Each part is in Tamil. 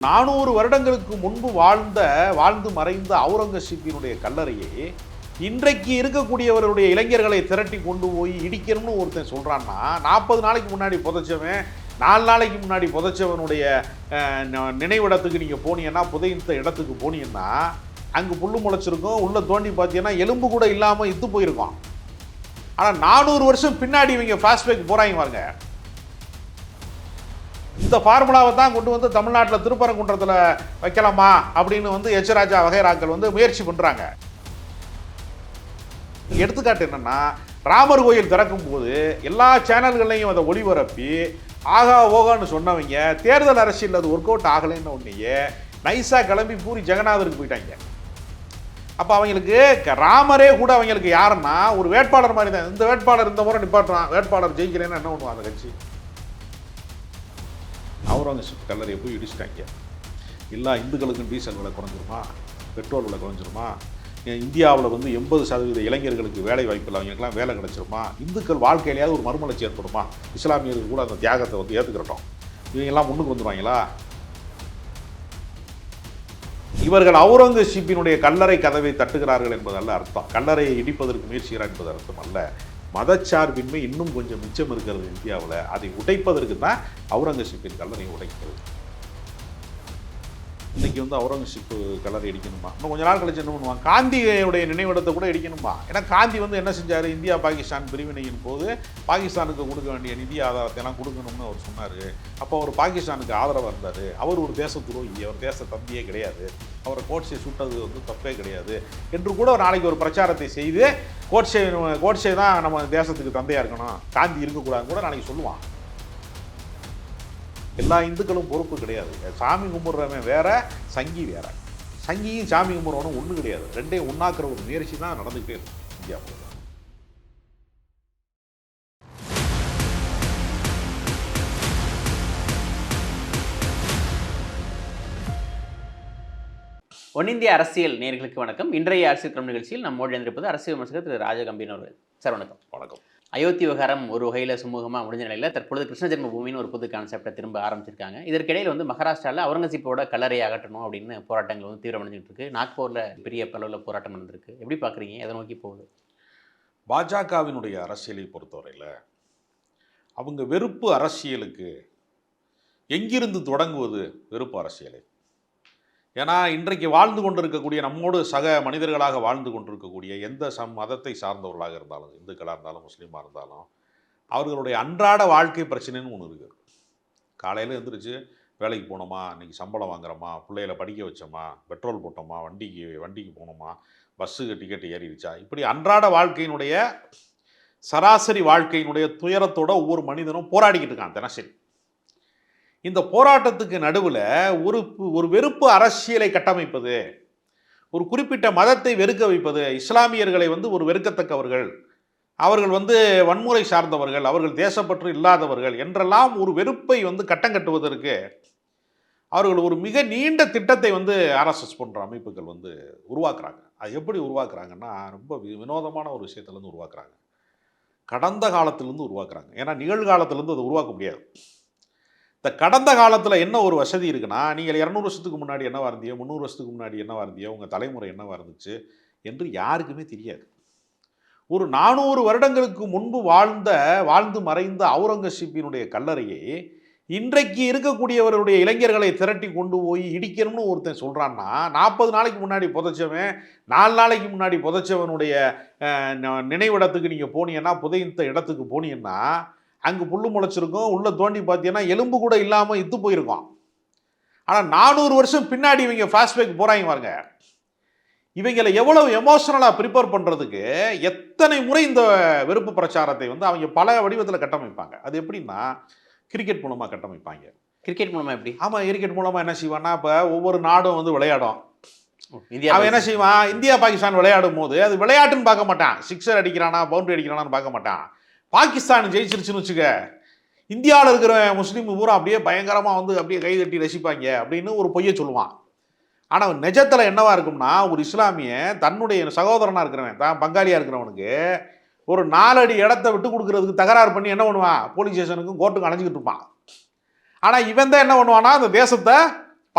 நானூறு வருடங்களுக்கு முன்பு வாழ்ந்த வாழ்ந்து மறைந்த அவுரங்கசீப்பினுடைய கல்லறையை இன்றைக்கு இருக்கக்கூடியவருடைய இளைஞர்களை திரட்டி கொண்டு போய் இடிக்கணும்னு ஒருத்தன் சொல்கிறான்னா நாற்பது நாளைக்கு முன்னாடி புதைச்சவன் நாலு நாளைக்கு முன்னாடி புதைச்சவனுடைய ந- நினைவிடத்துக்கு நீங்கள் போனீங்கன்னா புதைத்த இடத்துக்கு போனீங்கன்னா அங்கே புல்லு முளைச்சிருக்கும் உள்ளே தோண்டி பார்த்தீங்கன்னா எலும்பு கூட இல்லாமல் இத்து போயிருக்கான் ஆனால் நானூறு வருஷம் பின்னாடி இவங்க ஃபாஸ்ட்பேக் போகிறாங்க பாருங்கள் இந்த ஃபார்முலாவை தான் கொண்டு வந்து தமிழ்நாட்டில் திருப்பரங்குன்றத்தில் வைக்கலாமா அப்படின்னு வந்து எச்ராஜா வகைராக்கள் வந்து முயற்சி பண்ணுறாங்க எடுத்துக்காட்டு என்னென்னா ராமர் கோயில் திறக்கும் போது எல்லா சேனல்கள்லையும் அதை ஒளிபரப்பி ஆகா ஓகான்னு சொன்னவங்க தேர்தல் அரசியல் அது ஒர்க் அவுட் ஆகலைன்னு ஒன்றையே நைஸாக கிளம்பி பூரி ஜெகநாதருக்கு போயிட்டாங்க. அப்போ அவங்களுக்கு க- ராமரே கூட அவங்களுக்கு யாருன்னா ஒரு வேட்பாளர் மாதிரி தான். இந்த வேட்பாளர் இந்த முறை நிப்பாட்டுறான் வேட்பாளர் ஜெயிக்கிறேன்னு என்ன பண்ணுவான் அந்த கட்சி? அவுரங்கசீப் கல்லறையை போய் இடிச்சிட்டாங்க. எல்லா இந்துக்களுக்கும் டீசல் விலை குறைஞ்சிருமா? பெட்ரோல் விலை குறைஞ்சிருமா? இந்தியாவில் வந்து எண்பது சதவீத இளைஞர்களுக்கு வேலை வாய்ப்பு இல்லை அவங்களுக்குலாம் வேலை கிடைச்சிருமா? இந்துக்கள் வாழ்க்கையிலேயாவது ஒரு மறுமலர்ச்சி ஏற்படுமா? இஸ்லாமியர்கள் கூட அந்த தியாகத்தை வந்து ஏற்றுக்கிறட்டும் இவங்கெல்லாம் முன்னுக்கு வந்துடுவாங்களா இவர்கள் அவுரங்கசீப்பினுடைய கல்லறை கதவை தட்டுகிறார்கள் என்பதல்ல அர்த்தம். கல்லறையை இடிப்பதற்கு முயற்சிகிறார் என்பது அர்த்தம் அல்ல. மதச்சார்பின்மை இன்னும் கொஞ்சம் மிச்சம் இருக்கிறது இந்தியாவில். அதை உடைப்பதற்கு தான் அவுரங்கசீப்பின் கல்லறை உடைக்கிறது. இன்னைக்கு வந்து அவுரங்கசீப்பு கல்லறை இடிக்கணுமா? இன்னும் கொஞ்ச நாள் கழிச்சு என்ன பண்ணுவாங்க? காந்தியுடைய நினைவிடத்தை கூட இடிக்கணுமா? ஏன்னா காந்தி வந்து என்ன செஞ்சார்? இந்தியா பாகிஸ்தான் பிரிவினையின் போது பாகிஸ்தானுக்கு கொடுக்க வேண்டிய நிதி ஆதாரத்தை எல்லாம் கொடுக்கணும்னு அவர் சொன்னார். அப்போ அவர் பாகிஸ்தானுக்கு ஆதரவாக இருந்தார். அவர் ஒரு தேச துரோகி அவர் தேச தம்பியே கிடையாது. அவரை கோட்ஸை சுட்டது வந்து தப்பே கிடையாது. என்று கூட ஒரு நாளைக்கு ஒரு பிரச்சாரத்தை செய்து கோட்ஸை கோட்ஸை தான் நம்ம தேசத்துக்கு தந்தையாக இருக்கணும். காந்தி இருக்கக்கூடாதுன்னு கூட நாளைக்கு சொல்லுவான். எல்லா இந்துக்களும் பொறுப்பு கிடையாது. சாமி கும்பிட்றவன் வேற சங்கி வேற. சங்கியும் சாமி கும்பிட்றவனும் ஒன்று கிடையாது. ரெண்டையும் ஒன்றாக்குற ஒரு முயற்சி தான் நடந்துகிட்டே இருக்கும் இந்தியாவில் ஒன்னிந்திய அரசியல் நேர்களுக்கு வணக்கம். இன்றைய அரசியல் களம் நிகழ்ச்சியில் நம்மோடு இருந்திருப்பது அரசியல் விமர்சகர் திரு ராஜகம்பீரன் அவர்கள். சார் வணக்கம். வணக்கம். அயோத்தி விவகாரம் ஒரு வகையில் சுமூகமாக முடிஞ்ச நிலையில் தற்பொழுது கிருஷ்ண ஜென்ம பூமின்னு ஒரு புது கான்செப்டை திரும்ப ஆரம்பிச்சிருக்காங்க. இதற்கிடையில் வந்து மகாராஷ்டிராவில் அவுரங்கசீப்போட கல்லறையை அகற்றணும் அப்படின்னு போராட்டங்கள் வந்து தீவிரமடைஞ்சிட்டு இருக்கு நாக்பூரில் பெரிய பலவில் போராட்டம் நடந்திருக்கு. எப்படி பார்க்குறீங்க? எதை நோக்கி போகுது? பாஜகவினுடைய அரசியலை பொறுத்தவரையில் அவங்க வெறுப்பு அரசியலுக்கு எங்கிருந்து தொடங்குவது வெறுப்பு அரசியலை? ஏன்னா இன்றைக்கு வாழ்ந்து கொண்டிருக்கக்கூடிய நம்மோடு சக மனிதர்களாக வாழ்ந்து கொண்டிருக்கக்கூடிய எந்த சம் மதத்தை சார்ந்தவர்களாக இருந்தாலும் இந்துக்களாக இருந்தாலும் முஸ்லீமாக இருந்தாலும் அவர்களுடைய அன்றாட வாழ்க்கை பிரச்சனைன்னு ஒன்று இருக்குது காலையில் எழுந்திரிச்சு வேலைக்கு போனோமா இன்றைக்கி சம்பளம் வாங்குறோமா பிள்ளைகளை படிக்க வச்சோமா பெட்ரோல் போட்டோமா வண்டிக்கு வண்டிக்கு போனோமா பஸ்ஸுக்கு டிக்கெட் ஏறிடுச்சா? இப்படி அன்றாட வாழ்க்கையினுடைய சராசரி வாழ்க்கையினுடைய துயரத்தோட ஒவ்வொரு மனிதனும் போராடிக்கிட்டு இருக்கான் தினசரி. இந்த போராட்டத்துக்கு நடுவில் ஒரு ஒரு வெறுப்பு அரசியலை கட்டமைப்பது ஒரு குறிப்பிட்ட மதத்தை வெறுக்க வைப்பது இஸ்லாமியர்களை வந்து ஒரு வெறுக்கத்தக்கவர்கள் அவர்கள் வந்து வன்முறை சார்ந்தவர்கள் அவர்கள் தேசப்பற்று இல்லாதவர்கள் என்றெல்லாம் ஒரு வெறுப்பை வந்து கட்டம் கட்டுவதற்கு அவர்கள் ஒரு மிக நீண்ட திட்டத்தை வந்து ஆர்எஸ்எஸ் போன்ற அமைப்புகள் வந்து உருவாக்குறாங்க. அது எப்படி உருவாக்குறாங்கன்னா ரொம்ப வினோதமான ஒரு விஷயத்துலேருந்து உருவாக்குறாங்க. கடந்த காலத்திலேருந்து உருவாக்குறாங்க. ஏன்னா நிகழ்காலத்திலேருந்து அதை உருவாக்க முடியாது. இந்த கடந்த காலத்தில் என்ன ஒரு வசதி இருக்குன்னா நீங்கள் இரநூறு வருஷத்துக்கு முன்னாடி என்னவா இருந்தியோ முந்நூறு வருஷத்துக்கு முன்னாடி என்னவா இருந்தியோ உங்கள் தலைமுறை என்னவா இருந்துச்சு என்று யாருக்குமே தெரியாது. ஒரு நானூறு வருடங்களுக்கு முன்பு வாழ்ந்த வாழ்ந்து மறைந்த அவுரங்கசீப்பினுடைய கல்லறையை இன்றைக்கு இருக்கக்கூடியவருடைய இளைஞர்களை திரட்டி கொண்டு போய் இடிக்கணும்னு ஒருத்தன் சொல்கிறான்னா நாற்பது நாளைக்கு முன்னாடி புதைச்சவன் நாலு நாளைக்கு முன்னாடி புதைச்சவனுடைய ந- நினைவிடத்துக்கு நீங்கள் போனீங்கன்னா புதைத்த இடத்துக்கு போனீங்கன்னா அங்கே புல்லு முளைச்சிருக்கும் உள்ளே தோண்டி பார்த்தீங்கன்னா எலும்பு கூட இல்லாமல் இத்து போயிருக்கும். ஆனால் நானூறு வருஷம் பின்னாடி இவங்க ஃபாஸ்ட்பேக் போகிறாங்க பாருங்க. இவங்களை எவ்வளவு எமோஷனலாக ப்ரிப்பேர் பண்ணுறதுக்கு எத்தனை முறை இந்த வெறுப்பு பிரச்சாரத்தை வந்து அவங்க பல வடிவத்தில் கட்டமைப்பாங்க. அது எப்படின்னா கிரிக்கெட் மூலமாக கட்டமைப்பாங்க. கிரிக்கெட் மூலமாக எப்படி? ஆமாம் கிரிக்கெட் மூலமாக என்ன செய்வான்னா இப்போ ஒவ்வொரு நாடும் வந்து விளையாடும். இந்தியா அவன் என்ன செய்வான்? இந்தியா பாகிஸ்தான் விளையாடும் போது அது விளையாட்டுன்னு பார்க்க மாட்டான். சிக்ஸர் அடிக்கிறானா பவுண்டரி அடிக்கிறானான்னு பார்க்க மாட்டான். பாகிஸ்தான் ஜெயிச்சிருச்சுன்னு வச்சுக்க இந்தியாவில் இருக்கிற முஸ்லீம் பூரா அப்படியே பயங்கரமாக வந்து அப்படியே கை தட்டி ரசிப்பாங்க அப்படின்னு ஒரு பொய்யை சொல்லுவான். ஆனால் நிஜத்தில் என்னவாக இருக்கும்னா ஒரு இஸ்லாமிய தன்னுடைய சகோதரனாக இருக்கிறவன் தான் பங்காளியாக இருக்கிறவனுக்கு ஒரு நாலடி இடத்த விட்டு கொடுக்கறதுக்கு தகராறு பண்ணி என்ன பண்ணுவான்? போலீஸ் ஸ்டேஷனுக்கும் கோர்ட்டுக்கும் அணைஞ்சிக்கிட்டு இருப்பான். ஆனால் இவன் தான் என்ன பண்ணுவானா அந்த தேசத்தை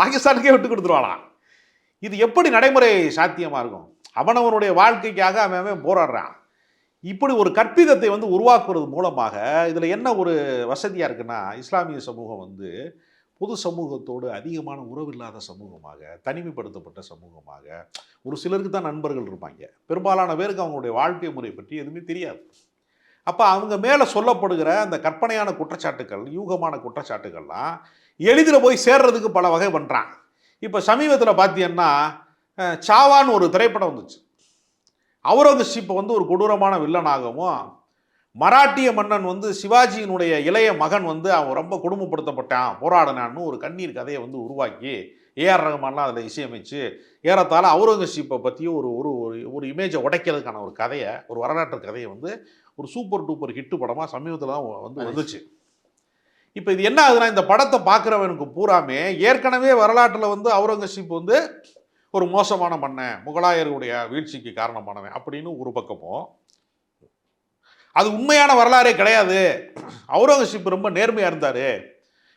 பாகிஸ்தானுக்கே விட்டு கொடுத்துருவாளாம் இது எப்படி நடைமுறை சாத்தியமாக இருக்கும்? அவனவனுடைய வாழ்க்கைக்காக அவன் அவன் போராடுறான். இப்படி ஒரு கற்பிதத்தை வந்து உருவாக்குறது மூலமாக இதில் என்ன ஒரு வசதியாக இருக்குன்னா இஸ்லாமிய சமூகம் வந்து பொது சமூகத்தோடு அதிகமான உறவில்லாத சமூகமாக தனிமைப்படுத்தப்பட்ட சமூகமாக ஒரு சிலருக்கு தான் நண்பர்கள் இருப்பாங்க. பெரும்பாலான பேருக்கு அவங்களுடைய வாழ்க்கை முறை பற்றி எதுவுமே தெரியாது. அப்போ அவங்க மேலே சொல்லப்படுகிற அந்த கற்பனையான குற்றச்சாட்டுகள் யூகமான குற்றச்சாட்டுகள்லாம் எளிதில் போய் சேர்றதுக்கு பல வகை பண்ணுறான் இப்போ சமீபத்தில் பார்த்தீங்கன்னா சாவான்னு ஒரு திரைப்படம் வந்துச்சு. அவுரங்கசீப்பை வந்து ஒரு கொடூரமான வில்லனாகவும் மராட்டிய மன்னன் வந்து சிவாஜியினுடைய இளைய மகன் வந்து அவன் ரொம்ப கொடுமைப்படுத்தப்பட்டான் போராடினான்னு ஒரு கண்ணீர் கதையை வந்து உருவாக்கி ஏஆர் ரஹ்மான்லாம் அதில் இசையமைச்சு ஏறத்தாழ அவுரங்கசீப்பை பற்றியும் ஒரு ஒரு ஒரு- ஒரு இமேஜை உடைக்கிறதுக்கான ஒரு கதையை ஒரு வரலாற்று கதையை வந்து ஒரு சூப்பர் டூப்பர் ஹிட்டு படமாக சமீபத்தில் தான் வந்து வந்துச்சு. இப்போ இது என்ன ஆகுதுன்னா இந்த படத்தை பார்க்குறவனுக்கு பூராமே ஏற்கனவே வரலாற்றில் வந்து அவுரங்கசீப் வந்து ஒரு மோசமான மன்னன் முகலாயருடைய வீழ்ச்சிக்கு காரணமானவன் அப்படின்னு ஒரு பக்கமும். அது உண்மையான வரலாறே கிடையாது. அவுரங்கசீப் ரொம்ப நேர்மையாக இருந்தார்.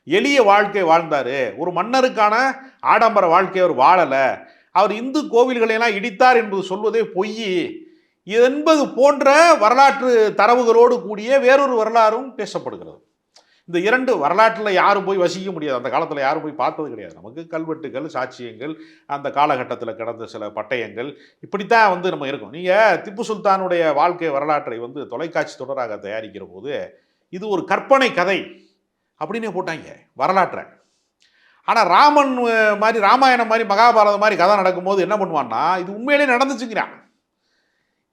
எளிய வாழ்க்கை வாழ்ந்தார். ஒரு மன்னருக்கான ஆடம்பர வாழ்க்கையை அவர் வாழலை. அவர் இந்து கோவில்களையெல்லாம் இடித்தார் என்பது சொல்வதே பொய். என்பது போன்ற வரலாற்று தரவுகளோடு கூடிய வேறொரு வரலாறும் பேசப்படுகிறது. இந்த இரண்டு வரலாற்றில் யாரும் போய் வசிக்க முடியாது. அந்த காலத்தில் யாரும் போய் பார்த்தது கிடையாது. நமக்கு கல்வெட்டுகள் சாட்சியங்கள் அந்த காலகட்டத்தில் கிடந்த சில பட்டயங்கள் இப்படித்தான் வந்து நம்ம இருக்கும். நீங்கள் திப்பு சுல்தானுடைய வாழ்க்கை வரலாற்றை வந்து தொலைக்காட்சி தொடராக தயாரிக்கிற போது இது ஒரு கற்பனை கதை அப்படின்னே போட்டாங்க வரலாற்றை. ஆனால் ராமன் மாதிரி ராமாயணம் மாதிரி மகாபாரதம் மாதிரி கதை நடக்கும்போது என்ன பண்ணுவான்னா இது உண்மையிலே நடந்துச்சுங்கிறான்.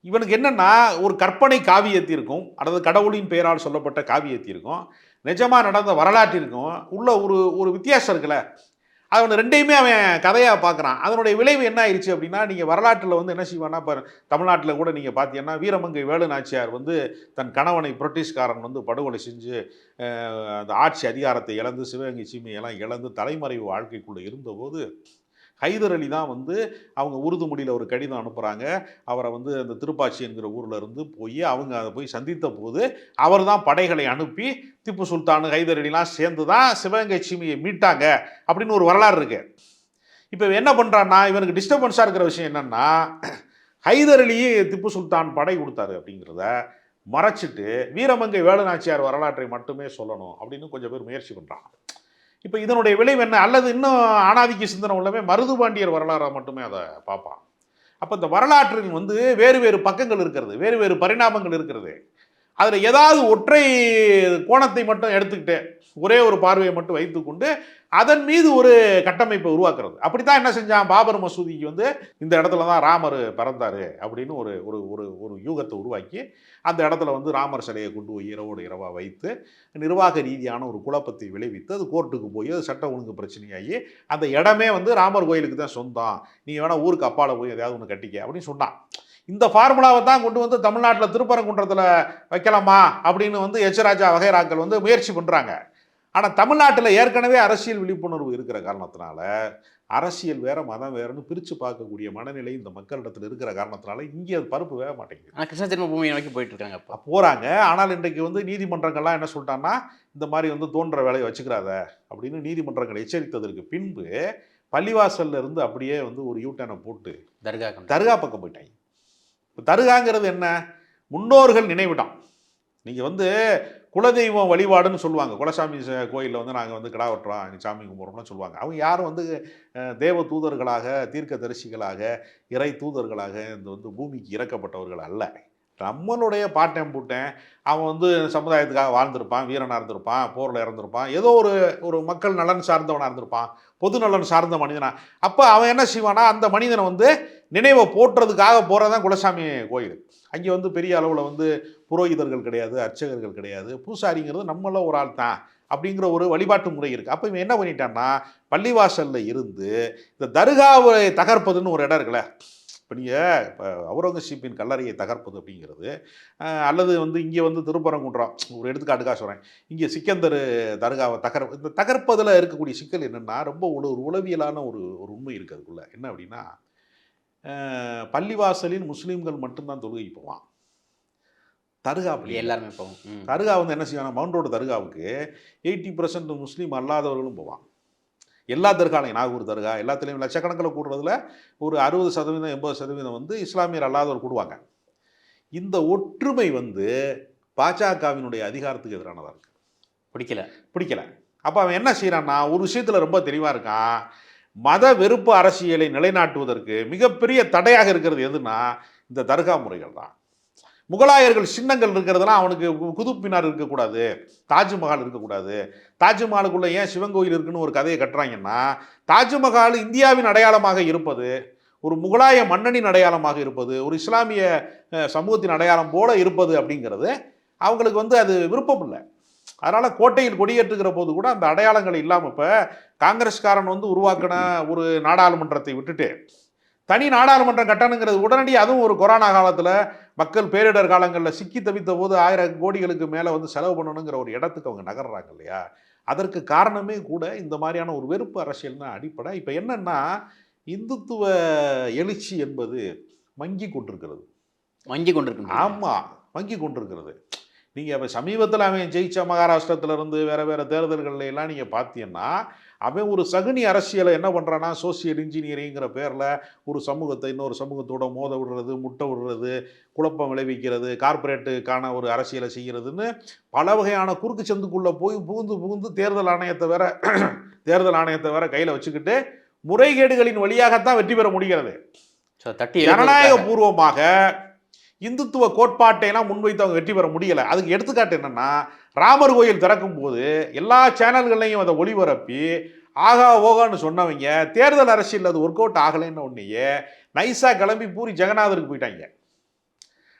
இவனுக்கு என்னன்னா ஒரு கற்பனை காவியத்திற்கும் அல்லது கடவுளின் பெயரால் சொல்லப்பட்ட காவியத்திற்கும் நிஜமாக நடந்த வரலாற்றிற்கும் உள்ள ஒரு ஒரு வித்தியாசம் இருக்குல்ல. அவன் ரெண்டையுமே அவன் கதையாக பார்க்குறான் அதனுடைய விளைவு என்ன ஆயிடுச்சு அப்படின்னா நீங்கள் வரலாற்றில் வந்து என்ன செய்வான்னா இப்போ தமிழ்நாட்டில் கூட நீங்கள் பார்த்தீங்கன்னா வீரமங்கை வேலு நாச்சியார் வந்து தன் கணவனை பிரிட்டிஷ்காரன் வந்து படுகொலை செஞ்சு அந்த ஆட்சி அதிகாரத்தை இழந்து சிவகங்கை சீமையெல்லாம் இழந்து தலைமறைவு வாழ்க்கைக்குள்ளே இருந்தபோது ஹைதர் அலி தான் வந்து அவங்க உருது மொழியில் ஒரு கடிதம் அனுப்புகிறாங்க அவரை வந்து அந்த திருப்பாச்சி என்கிற ஊரில் இருந்து போய் அவங்க அதை போய் சந்தித்த போது அவர் தான் படைகளை அனுப்பி திப்பு சுல்தான் ஹைதர் அலிலாம் சேர்ந்து தான் சிவகங்கை சீமையை மீட்டாங்க அப்படின்னு ஒரு வரலாறு இருக்கு. இப்போ என்ன பண்ணுறான்னா இவனுக்கு டிஸ்டர்பன்ஸாக இருக்கிற விஷயம் என்னென்னா ஹைதர் அலி திப்பு சுல்தான் படை கொடுத்தாரு அப்படிங்கிறத மறைச்சிட்டு வீரமங்கை வேலுநாச்சியார் வரலாற்றை மட்டுமே சொல்லணும் அப்படின்னு கொஞ்சம் பேர் முயற்சி பண்ணுறான் இப்போ இதனுடைய விளைவு என்ன? அல்லது இன்னும் ஆணாதிக்க சிந்தனை உள்ளவே மருதுபாண்டியர் வரலாறாக மட்டுமே அதை பார்ப்பான். அப்போ இந்த வரலாற்றில் வந்து வேறு வேறு பக்கங்கள் இருக்கிறது வேறு வேறு பரிணாமங்கள் இருக்கிறது. அதில் ஏதாவது ஒற்றை கோணத்தை மட்டும் எடுத்துக்கிட்டு ஒரே ஒரு பார்வையை மட்டும் வைத்துக்கொண்டு அதன் மீது ஒரு கட்டமைப்பை உருவாக்குறது. அப்படித்தான் என்ன செஞ்சான்? பாபர் மசூதிக்கு வந்து இந்த இடத்துல தான் ராமர் பிறந்தார் அப்படின்னு ஒரு ஒரு ஒரு ஒரு யூகத்தை உருவாக்கி அந்த இடத்துல வந்து ராமர் சிலையை கொண்டு போய் இரவோடு இரவாக வைத்து நிர்வாக ரீதியான ஒரு குழப்பத்தை விளைவித்து அது கோர்ட்டுக்கு போய் அது சட்ட ஒழுங்கு பிரச்சனையாகி அந்த இடமே வந்து ராமர் கோயிலுக்கு தான் சொந்தம் நீ வேணால் ஊருக்கு அப்பால போய் எதையாவது ஒன்று கட்டிக்க அப்படின்னு சொன்னான். இந்த ஃபார்முலாவை தான் கொண்டு வந்து தமிழ்நாட்டில் திருப்பரங்குன்றத்தில் வைக்கலாமா அப்படின்னு வந்து எச்ராஜா வகைராக்கள் வந்து முயற்சி பண்ணுறாங்க ஆனால் தமிழ்நாட்டில் ஏற்கனவே அரசியல் விழிப்புணர்வு இருக்கிற காரணத்தினால அரசியல் வேற மதம் வேறன்னு பிரித்து பார்க்கக்கூடிய மனநிலை இந்த மக்களிடத்தில் இருக்கிற காரணத்தினால இங்கே அது பருப்பு வேக மாட்டேங்குது. ஆனால் கிருஷ்ண ஜென்மபூமியை நோக்கி போயிட்டு இருக்காங்க அப்போ போகிறாங்க ஆனால் இன்றைக்கு வந்து நீதிமன்றங்கள்லாம் என்ன சொல்லிட்டான்னா இந்த மாதிரி வந்து தோன்ற வேலையை வச்சுக்கிறாத அப்படின்னு நீதிமன்றங்கள் எச்சரித்ததற்கு பின்பு பள்ளிவாசல்ல இருந்து அப்படியே வந்து ஒரு யூட்டனை போட்டு தர்கா தர்கா பக்கம் போயிட்டாங்க. இப்போ தர்காங்கிறது என்ன? முன்னோர்கள் நினைவிடம். நீங்கள் வந்து குலதெய்வம் வழிபாடுன்னு சொல்லுவாங்க. குலசாமி கோயிலில் வந்து நாங்கள் வந்து கிடா வெட்டுறோம் நீ சாமி கும்பிட்றோம்னு சொல்லுவாங்க. அவங்க யாரும் வந்து தேவ தூதர்களாக தீர்க்க தரிசிகளாக இறை தூதர்களாக இந்த வந்து பூமிக்கு இறக்கப்பட்டவர்கள் அல்ல. நம்மளுடைய பாட்டன் பூட்டன். அவன் வந்து சமுதாயத்துக்காக வாழ்ந்திருப்பான் வீரனாக இருந்திருப்பான் போரில் இறந்திருப்பான் ஏதோ ஒரு ஒரு மக்கள் நலன் சார்ந்தவனாக இருந்திருப்பான் பொது நலன் சார்ந்த மனிதனா. அப்போ அவன் என்ன செய்வானா அந்த மனிதனை வந்து நினைவை போற்றுறதுக்காக போகிறதான் குலசாமி கோயில். அங்கே வந்து பெரிய அளவில் வந்து புரோகிதர்கள் கிடையாது அர்ச்சகர்கள் கிடையாது பூசாரிங்கிறது நம்மள ஒரு ஆள் தான் அப்படிங்கிற ஒரு வழிபாட்டு முறை இருக்குது அப்போ இவன் என்ன பண்ணிட்டான்னா பள்ளிவாசலில் இருந்து இந்த தர்காவை தகர்ப்பதுன்னு ஒரு இடம் இருக்குல்ல இப்போ நீங்கள் இப்போ அவுரங்கசீப்பின் கல்லறையை தகர்ப்பது அப்படிங்கிறது. அல்லது வந்து இங்கே வந்து திருப்பரங்குன்றம் ஒரு எடுத்துக்காட்டுக்காக சொல்கிறேன் இங்கே சிக்கந்தர் தர்காவை தகர் இந்த தகர்ப்பதில் இருக்கக்கூடிய சிக்கல் என்னென்னா ரொம்ப ஒரு ஒரு உளவியலான ஒரு ஒரு உண்மை இருக்குது அதுக்குள்ள. என்ன அப்படின்னா அஹ், பள்ளிவாசலில் முஸ்லீம்கள் மட்டும்தான் தொழுகை போவான். தர்கா அப்படி எல்லாருமே போகும் ம். தர்கா வந்து என்ன செய்வாங்க மவுண்ட் ரோடு தர்காவுக்கு எயிட்டி பர்சன்ட் முஸ்லீம் அல்லாதவர்களும் போவான் எல்லா தர்காலையும் நாகூர் தர்கா எல்லாத்துலேயும் லட்சக்கணக்கில் கூடுறதுல ஒரு அறுபது சதவீதம் எண்பது சதவீதம் வந்து இஸ்லாமியர் அல்லாதவர் கூடுவாங்க. இந்த ஒற்றுமை வந்து பாஜகவினுடைய அதிகாரத்துக்கு எதிரானதாக இருக்குது பிடிக்கல. பிடிக்கல. அப்போ அவன் என்ன செய்கிறான்னா ஒரு விஷயத்தில் ரொம்ப தெளிவாக இருக்கான். மத வெறுப்பு அரசியலை நிலைநாட்டுவதற்கு மிகப்பெரிய தடையாக இருக்கிறது எதுனா இந்த தர்கா முறைகள் தான் முகலாயர்கள் சின்னங்கள் இருக்கிறதெல்லாம் அவனுக்கு குதுப் மினார் இருக்கக்கூடாது தாஜ்மஹால் இருக்கக்கூடாது. தாஜ்மஹாலுக்குள்ளே ஏன் சிவன் கோயில் இருக்குன்னு ஒரு கதையை கட்டுறாங்கன்னா தாஜ்மஹால் இந்தியாவின் அடையாளமாக இருப்பது ஒரு முகலாய மன்னனின் அடையாளமாக இருப்பது ஒரு இஸ்லாமிய சமூகத்தின் அடையாளம் போல இருப்பது அப்படிங்கிறது அவங்களுக்கு வந்து அது விருப்பம் இல்லை. அதனால் கோட்டையில் கொடியேற்றுகிற போது கூட அந்த அடையாளங்கள் இல்லாமல் இப்போ காங்கிரஸ்காரன் வந்து உருவாக்கின ஒரு நாடாளுமன்றத்தை விட்டுட்டு தனி நாடாளுமன்றம் கட்டணுங்கிறது உடனடி அதுவும் ஒரு கொரோனா காலத்தில் மக்கள் பேரிடர் காலங்களில் சிக்கி தவித்த போது ஆயிரம் கோடிகளுக்கு மேலே வந்து செலவு பண்ணணுங்கிற ஒரு இடத்துக்கு அவங்க நகர்றாங்க இல்லையா? அதற்கு காரணமே கூட இந்த மாதிரியான ஒரு வெறுப்பு அரசியல் தான் அடிப்படை. இப்போ என்னன்னா இந்துத்துவ எழுச்சி என்பது மங்கி கொண்டிருக்கிறது. வங்கி கொண்டிருக்கு ஆமாம் வங்கி கொண்டிருக்கிறது. நீங்கள் இப்போ சமீபத்தில் அவன் ஜெயிச்ச மகாராஷ்டிரத்துல இருந்து வேறு வேறு தேர்தல்கள்ல எல்லாம் நீங்கள் பார்த்தீங்கன்னா அவன் ஒரு சகுனி அரசியலை என்ன பண்ணுறான்னா சோசியல் இன்ஜினியரிங்கிற பேரில் ஒரு சமூகத்தை இன்னொரு சமூகத்தோட மோத விடுறது முட்டை விடுறது குழப்பம் விளைவிக்கிறது கார்ப்பரேட்டுக்கான ஒரு அரசியலை செய்கிறதுன்னு பல வகையான குறுக்கு சந்துக்குள்ளே போய் புகுந்து புகுந்து தேர்தல் ஆணையத்தை வேற தேர்தல் ஆணையத்தை வேற கையில் வச்சுக்கிட்டு முறைகேடுகளின் வழியாகத்தான் வெற்றி பெற முடிகிறது ஜனநாயக. பூர்வமாக இந்துத்துவ கோட்பாட்டையெல்லாம் முன்வைத்து அவங்க வெற்றி பெற முடியலை. அதுக்கு எடுத்துக்காட்டு என்னன்னா ராமர் கோயில் திறக்கும் போது எல்லா சேனல்கள்லையும் அதை ஒளிபரப்பி ஆகா ஓகான்னு சொன்னவங்க தேர்தல் அரசியல் அது ஒர்க் அவுட் ஆகலைன்னு ஒன்றையே நைஸாக கிளம்பி பூரி ஜெகநாதருக்கு போயிட்டாங்க.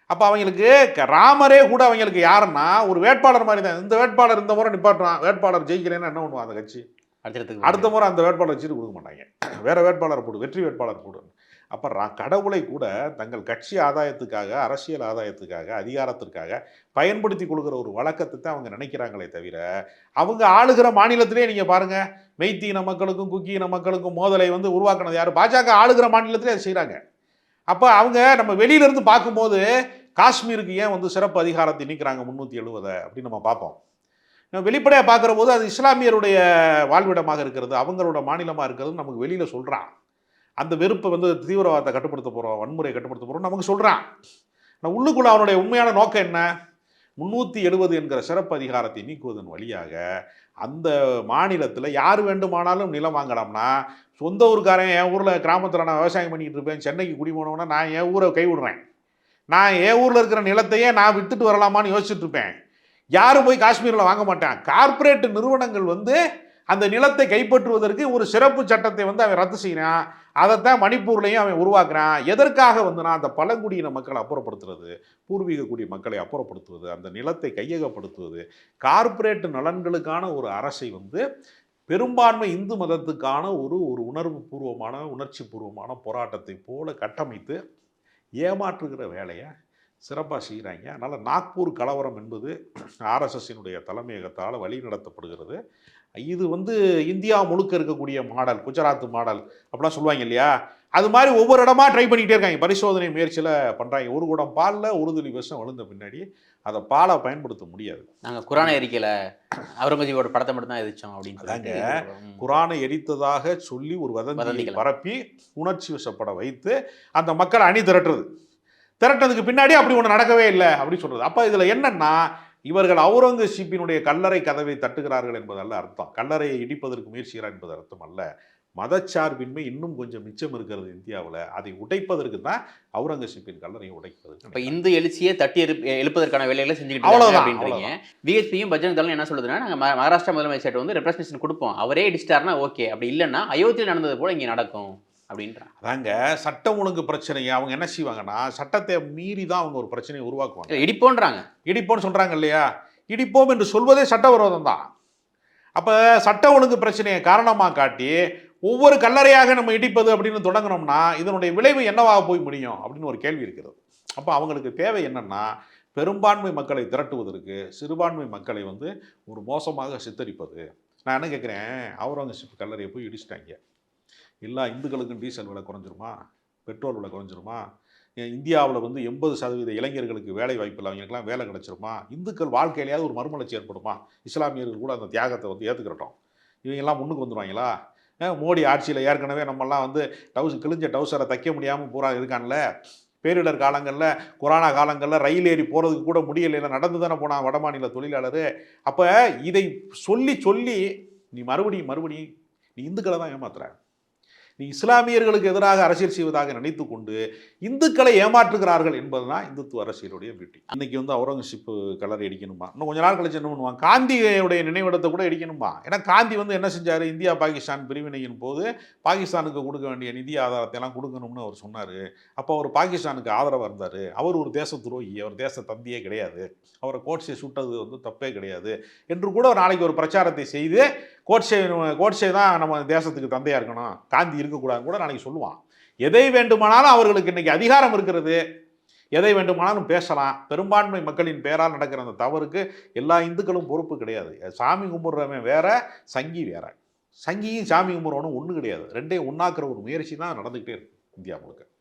அப்போ அவங்களுக்கு க- ராமரே கூட அவங்களுக்கு யாருன்னா ஒரு வேட்பாளர் மாதிரி தான். இந்த வேட்பாளர் இந்த முறை நிப்பாட்டுறான் வேட்பாளர் ஜெயிக்கிறேன்னு என்ன பண்ணுவான் அந்த கட்சி? அடுத்த முறை அந்த வேட்பாளர் வச்சுட்டு கொடுக்க மாட்டாங்க. வேற வேட்பாளர் போடு வெற்றி வேட்பாளர் போடு. அப்போ ரா- கடவுளை கூட தங்கள் கட்சி ஆதாயத்துக்காக அரசியல் ஆதாயத்துக்காக அதிகாரத்திற்காக பயன்படுத்தி கொடுக்குற ஒரு வழக்கத்தை தான் அவங்க நினைக்கிறாங்களே தவிர அவங்க ஆளுகிற மாநிலத்திலே நீங்கள் பாருங்கள் மெய்த்தீன மக்களுக்கும் குக்கியின மக்களுக்கும் மோதலை வந்து உருவாக்கினது யார்? பாஜக ஆளுகிற மாநிலத்திலே அதை செய்கிறாங்க அப்போ அவங்க நம்ம வெளியிலேருந்து பார்க்கும்போது காஷ்மீருக்கு ஏன் வந்து சிறப்பு அதிகாரத்தை நீக்கிறாங்க முந்நூற்றி எழுபதை அப்படின்னு நம்ம பார்ப்போம். வெளிப்படையாக பார்க்குற போது அது இஸ்லாமியருடைய வாழ்விடமாக இருக்கிறது அவங்களோட மாநிலமாக இருக்கிறது நமக்கு வெளியில் சொல்கிறான் அந்த வெறுப்பை வந்து தீவிரவாதத்தை கட்டுப்படுத்த போகிறோம் வன்முறையை கட்டுப்படுத்த போகிறோம் நமக்கு சொல்கிறான் ஆனால் உள்ளுக்குள்ள அவனுடைய உண்மையான நோக்கம் என்ன? முந்நூற்றி எழுபது என்கிற சிறப்பு அதிகாரத்தை நீக்குவதன் வழியாக அந்த மாநிலத்தில் யார் வேண்டுமானாலும் நிலம் வாங்கலாம்னா சொந்த ஊருக்காரன் என் ஊரில் கிராமத்தில் நான் விவசாயம் பண்ணிட்டு இருப்பேன் சென்னைக்கு குடி போனவொன்னே நான் என் ஊரை கைவிடுறேன். நான் என் ஊரில் இருக்கிற நிலத்தையே நான் வித்துட்டு வரலாமான்னு யோசிச்சுட்டு இருப்பேன். யாரும் போய் காஷ்மீரில் வாங்க மாட்டான் கார்ப்பரேட் நிறுவனங்கள் வந்து அந்த நிலத்தை கைப்பற்றுவதற்கு ஒரு சிறப்பு சட்டத்தை வந்து அவன் ரத்து செய்கிறான் அதைத்தான் மணிப்பூர்லையும் அவன் உருவாக்குறான். எதற்காக வந்துனா அந்த பழங்குடியின மக்களை அப்புறப்படுத்துறது பூர்வீக குடி மக்களை அப்புறப்படுத்துவது அந்த நிலத்தை கையகப்படுத்துவது கார்ப்பரேட் நலன்களுக்கான ஒரு அரசை வந்து பெரும்பான்மை இந்து மதத்துக்கான ஒரு ஒரு உணர்வு பூர்வமான உணர்ச்சி பூர்வமான போராட்டத்தை போல கட்டமைத்து ஏமாற்றுகிற வேலையை? சிறப்பாக செய்கிறாங்க அதனால் நாக்பூர் கலவரம் என்பது ஆர்எஸ்எஸ்ஸினுடைய தலைமையகத்தால் வழி நடத்தப்படுகிறது இது வந்து இந்தியா முழுக்க இருக்கக்கூடிய மாடல் குஜராத் மாடல் அப்படிலாம் சொல்லுவாங்க இல்லையா? அது மாதிரி ஒவ்வொரு இடமா ட்ரை பண்ணிக்கிட்டே இருக்காங்க. பரிசோதனை முயற்சியில் பண்ணுறாங்க ஒரு குடம் பாலில் ஒரு துளி விஷம் விழுந்த பின்னாடி அதை பாலை பயன்படுத்த முடியாது. நாங்க குரானை எரிக்கல. அவுரங்கசீபோட படத்தை மட்டும் தான் எரிச்சோம் அப்படின்னு அதாங்க. குரானை எரித்ததாக சொல்லி ஒரு வதந்திகளை. பரப்பி உணர்ச்சி வசப்பட வைத்து அந்த மக்களை அணி திரட்டுறது. திரட்டதுக்கு பின்னாடி அப்படி ஒன்று நடக்கவே இல்லை அப்படி சொல்றது. அப்போ இதில் என்னன்னா இவர்கள் அவுரங்கசீப்பினுடைய கல்லறை கதவை தட்டுகிறார்கள் என்பதல்ல அர்த்தம். கல்லறையை இடிப்பதற்கு முயற்சிகிறார் என்பது அர்த்தம் அல்ல. மதச்சார்பின்மை இன்னும் கொஞ்சம் மிச்சம் இருக்கிறது இந்தியாவில். அதை உடைப்பதற்கு தான் அவுரங்கசீப்பின் கல்லறையை இப்ப உடைப்பதற்கு இந்து எழுச்சியை தட்டி எழுப்ப எழுப்பதற்கான வேலைகளை செஞ்சுக்கிட்டு அப்படின்றீங்க. பிஹெச்பியும் பஜ்ரங் தளம் என்ன சொல்லுதுன்னா நாங்க ம- மகாராஷ்டிரா முதலமைச்சர் வந்து ரெப்ரஸன்டேஷன் கொடுப்போம். அவரே இடிச்சிட்டாருன்னா ஓகே அப்படி இல்லைன்னா அயோத்தியில் நடந்தது போல இங்க நடக்கும். அப்படின்றாங்க. அதாங்க சட்டம் ஒழுங்கு பிரச்சனையை அவங்க என்ன செய்வாங்கன்னா சட்டத்தை மீறி தான் அவங்க ஒரு பிரச்சனையை உருவாக்குவாங்க. இடிப்போன்றாங்க. இடிப்போம்னு சொல்கிறாங்க இல்லையா? இடிப்போம் என்று சொல்வதே சட்டவிரோதம் தான். அப்போ சட்ட ஒழுங்கு பிரச்சனையை காரணமாக காட்டி ஒவ்வொரு கல்லறையாக நம்ம இடிப்பது அப்படின்னு தொடங்கினோம்னா இதனுடைய விளைவு என்னவாக போய் முடியும் அப்படின்னு ஒரு கேள்வி இருக்கிறது. அப்போ அவங்களுக்கு தேவை என்னன்னா பெரும்பான்மை மக்களை திரட்டுவதற்கு சிறுபான்மை மக்களை வந்து ஒரு மோசமாக சித்தரிப்பது. நான் என்ன கேட்குறேன் அவுரங்கசீப் கல்லறையை போய் இடிச்சிட்டாங்க. எல்லா இந்துக்களுக்கும் டீசல் விலை குறைஞ்சிருமா? பெட்ரோல் விலை குறைஞ்சிருமா? இந்தியாவில் வந்து எண்பது சதவீத இளைஞர்களுக்கு வேலை வாய்ப்பு இல்லை அவங்களுக்குலாம் வேலை கிடைச்சிருமா? இந்துக்கள் வாழ்க்கையிலேயாவது ஒரு மறுமலர்ச்சி ஏற்படுமா? இஸ்லாமியர்கள் கூட அந்த தியாகத்தை வந்து ஏற்றுக்கிறட்டும் இவங்கெல்லாம் முன்னுக்கு வந்துடுவாங்களா மோடி ஆட்சியில் ஏற்கனவே நம்மெல்லாம் வந்து டவுஸ் கிழிஞ்ச டவுசரை தைக்க முடியாமல் பூரா இருக்கான்ல? பேரிடர் காலங்களில் கொரோனா காலங்களில் ரயில் ஏறி போகிறதுக்கு கூட முடியலைல நடந்து தானே போனான் வடமாநில தொழிலாளர்? அப்போ இதை சொல்லி சொல்லி நீ மறுபடியும் மறுபடியும் நீ இந்துக்களை தான் ஏமாத்துற. நீ இஸ்லாமியர்களுக்கு எதிராக அரசியல் செய்வதாக நினைத்து கொண்டு இந்துக்களை ஏமாற்றுகிறார்கள் என்பதுதான் இந்துத்துவ அரசியலுடைய பியூட்டி இன்னைக்கு வந்து அவுரங்கசீப் கலர் அடிக்கணுமா? இன்னும் கொஞ்ச நாள் கழிச்சு என்ன பண்ணுவான்? காந்தியுடைய நினைவிடத்தை கூட அடிக்கணுமா? ஏன்னா காந்தி வந்து என்ன செஞ்சார்? இந்தியா பாகிஸ்தான் பிரிவினையின் போது பாகிஸ்தானுக்கு கொடுக்க வேண்டிய நிதி ஆதாரத்தை எல்லாம் கொடுக்கணும்னு அவர் சொன்னார். அப்போ அவர் பாகிஸ்தானுக்கு ஆதரவாக இருந்தார். அவர் ஒரு தேச துரோகி அவர் தேச தந்தியே கிடையாது. அவரை கோட்ஸை சுட்டது வந்து தப்பே கிடையாது. என்று கூட ஒரு நாளைக்கு ஒரு பிரச்சாரத்தை செய்து கோட்சே கோட்ஷே தான் நம்ம தேசத்துக்கு தந்தையாக இருக்கணும். காந்தி இருக்கக்கூடாதுன்னு கூட நாளைக்கு சொல்லுவான். எதை வேண்டுமானாலும் அவர்களுக்கு இன்றைக்கி அதிகாரம் இருக்கிறது. எதை வேண்டுமானாலும் பேசலாம். பெரும்பான்மை மக்களின் பேரால் நடக்கிற அந்த தவறுக்கு எல்லா இந்துக்களும் பொறுப்பு கிடையாது. சாமி கும்பிட்றவன் வேற சங்கி வேற. சங்கியும் சாமி கும்பிட்றவனும் ஒன்று கிடையாது. ரெண்டையும் ஒன்றாக்குற ஒரு முயற்சி தான் நடந்துக்கிட்டே இருக்கு. இந்தியா முழுக்க.